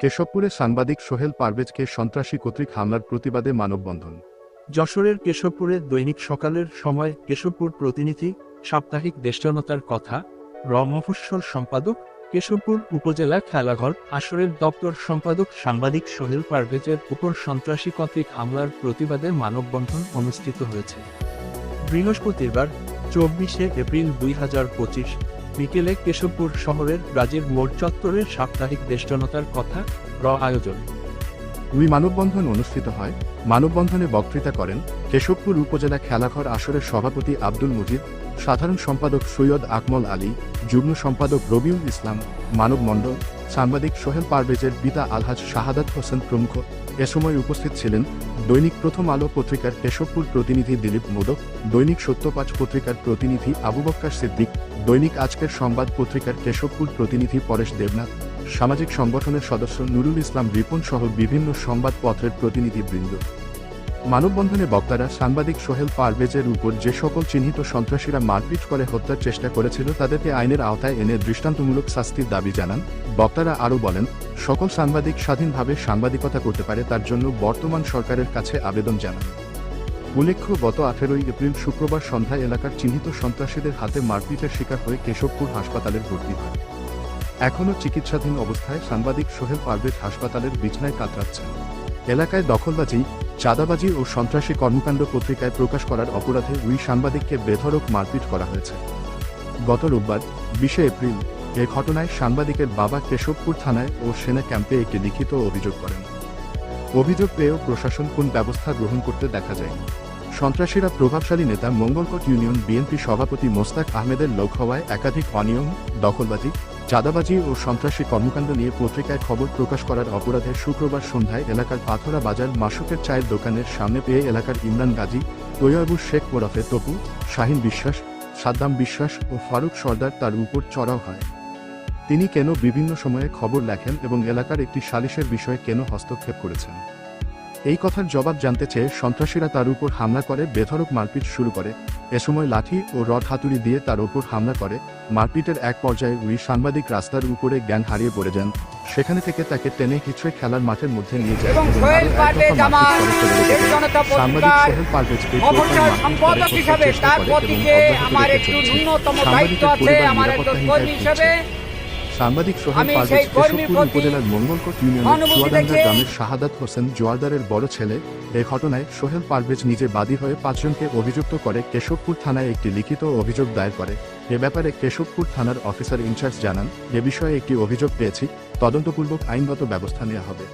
কেশবপুরে সাংবাদিক সোহেল পারভেজকে সন্ত্রাসী কর্তৃক হামলার প্রতিবাদে মানববন্ধন। যশোরের কেশবপুরে দৈনিক সকালের সময় কেশবপুর প্রতিনিধি, সাপ্তাহিক দেষ্টনতার কথা র মফস্বল সম্পাদক, কেশবপুর উপজেলা খেলাঘর আসরের দপ্তর সম্পাদক সাংবাদিক সোহেল পারভেজের উপর সন্ত্রাসী কর্তৃক হামলার প্রতিবাদে মানববন্ধন অনুষ্ঠিত হয়েছে। বৃহস্পতিবার, চব্বিশে এপ্রিল দুই হাজার পঁচিশ বিকেলে কেশবপুর শহরের রাজীব মোড় চত্বরে সাপ্তাহিক দেষ্টনতার কথা র আয়োজন। ওই মানববন্ধন অনুষ্ঠিত হয়। মানববন্ধনে বক্তৃতা করেন কেশবপুর উপজেলা খেলাঘর আসরের সভাপতি আব্দুল মুজিদ সাধারণ সম্পাদক সৈয়দ আকমল আলী, যুগ্ম সম্পাদক রবিউল ইসলাম মানব মণ্ডল সাংবাদিক সোহেল পারভেজের পিতা আলহাজ শাহাদাত হোসেন প্রমুখ এ সময় উপস্থিত ছিলেন দৈনিক প্রথম আলো পত্রিকার কেশবপুর প্রতিনিধি দিলীপ মোদক, দৈনিক সত্যপাঁচ পত্রিকার প্রতিনিধি আবু বক্কার সিদ্দিক, দৈনিক আজকের সংবাদ পত্রিকার কেশবপুর প্রতিনিধি পরেশ দেবনাথ, সামাজিক সংগঠনের সদস্য নুরুল ইসলাম রিপন সহ বিভিন্ন সংবাদপত্রের প্রতিনিধিবৃন্দ। মানববন্ধনে বক্তারা সাংবাদিক সোহেল পারভেজের উপর যে সকল চিহ্নিত সন্ত্রাসীরা মারপিট করে হত্যার চেষ্টা করেছিল তাদেরকে আইনের আওতায় এনে দৃষ্টান্তমূলক শাস্তির দাবি জানান। বক্তারা আরও বলেন, সকল সাংবাদিক স্বাধীনভাবে সাংবাদিকতা করতে পারে তার জন্য বর্তমান সরকারের কাছে আবেদন জানান। উল্লেখ্য, গত আঠেরোই এপ্রিল শুক্রবার সন্ধ্যায় এলাকার চিহ্নিত সন্ত্রাসীদের হাতে মারপিটের শিকার হয়ে কেশবপুর হাসপাতালে ভর্তি হয়। এখনও চিকিৎসাধীন অবস্থায় সাংবাদিক সোহেল পারভেজ হাসপাতালের বিছনায় কাতরাচ্ছেন। এলাকায় দখলবাজি, চাঁদাবাজি ও সন্ত্রাসী কর্মকাণ্ড পত্রিকায় প্রকাশ করার অপরাধে ওই সাংবাদিককে বেধড়ক মারপিট করা হয়েছে। গত রোববার, বিশে এপ্রিল, এ ঘটনায় সাংবাদিকের বাবা কেশবপুর থানায় ও সেনা ক্যাম্পে একটি লিখিত অভিযোগ করেন। অভিযোগ পেয়েও প্রশাসন কোন ব্যবস্থা গ্রহণ করতে দেখা যায়নি। সন্ত্রাসীরা প্রভাবশালী নেতা মঙ্গলকোট ইউনিয়ন বিএনপি সভাপতি মোস্তাক আহমেদের লোক হওয়ায় একাধিক অনিয়ম, দখলবাজি চাঁদাবাজি ও সন্ত্রাসী কর্মকাণ্ড নিয়ে পত্রিকায় খবর প্রকাশ করার অপরাধে শুক্রবার সন্ধ্যায় এলাকার পাথরা বাজার মাসুকের চায়ের দোকানের সামনে পেয়ে এলাকার ইমরান গাজী তৈয়বুর শেখ ওরফে তপু, শাহিন বিশ্বাস, সাদ্দাম বিশ্বাস ও ফারুক সর্দার তার উপর চড়াও হয়। তিনি কেন বিভিন্ন সময়ে খবর লেখেন এবং এলাকার একটি সালিশের বিষয়ে কেন হস্তক্ষেপ করেছেন? এই কথার জবাব জানতে চেয়ে সন্ত্রাসীরা তার উপর হামলা করে বেধড়ক মারপিট শুরু করে। এ সময় লাঠি ও রড হাতুড়ি দিয়ে তার উপর হামলা করে। মারপিটের এক পর্যায়ে উই সাংবাদিক রাস্তার উপরে জ্ঞান হারিয়ে পড়ে যান। সেখানে থেকে তাকে টেনে হিচড়ে খেলার মাঠের মধ্যে নিয়ে যায়। সাংবাদিক সাংবাদিক সোহেল পারভেজ কেশবপুর উপজেলার মঙ্গলকোট ইউনিয়নের চুয়াডাঙ্গা গ্রামের শাহাদাত হোসেন জোয়ারদারের বড় ছেলে। এ ঘটনায় সোহেল পারভেজ নিজে বাদী হয়ে পাঁচজনকে অভিযুক্ত করে কেশবপুর থানায় একটি লিখিত অভিযোগ দায়ের করে। এ ব্যাপারে কেশবপুর থানার অফিসার ইনচার্জ জানান এ বিষয়ে একটি অভিযোগ পেয়েছি। তদন্তপূর্বক আইনগত ব্যবস্থা নেওয়া হবে।